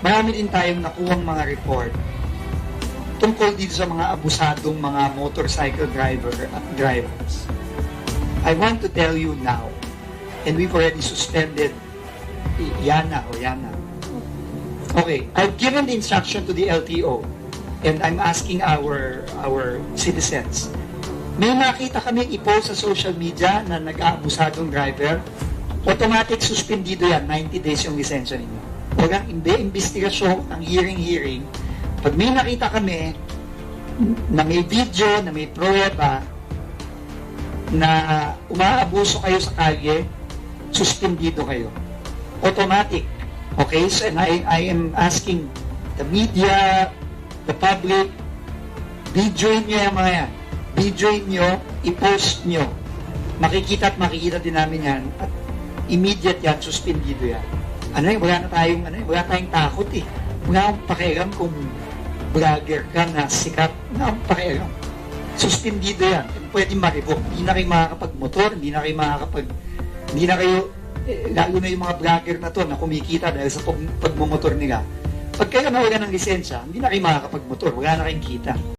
marami din tayong nakuhang mga report tungkol dito sa mga abusadong mga motorcycle driver at drivers. I want to tell you now, and we've already suspended Yana o Yana. Okay, I've given the instruction to the LTO and I'm asking our our citizens. May nakita kami i-post sa social media na nag-aabusadong driver, automatic suspendido yan, 90 days yung lisensya ninyo. Huwag ang imbe, investigasyon, ang hearing-hearing. Pag may nakita kami na may video, na may pruweba, na umaabuso kayo sa kalye, suspendido kayo. Automatic. Okay? So, and I, I am asking the media, the public, videoin nyo yung mga yan. Videoin nyo, i-post nyo. Makikita at makikita din namin yan. At immediate yan, suspendido yan. Ano eh, wala na tayong, ano eh, wala tayong takot eh. Wala akong pakialam kung vlogger ka na sikat. Wala akong pakialam. Suspendido yan. Pwede ma-revoke. Hindi na kayo makakapag-motor, hindi na kayo makakapag... Hindi na kayo, eh, lalo na yung mga vlogger na to na kumikita dahil sa pag, pagmumotor nila. Pag kayo nawala ng lisensya, hindi na kayo makakapag-motor, wala na kayong kita.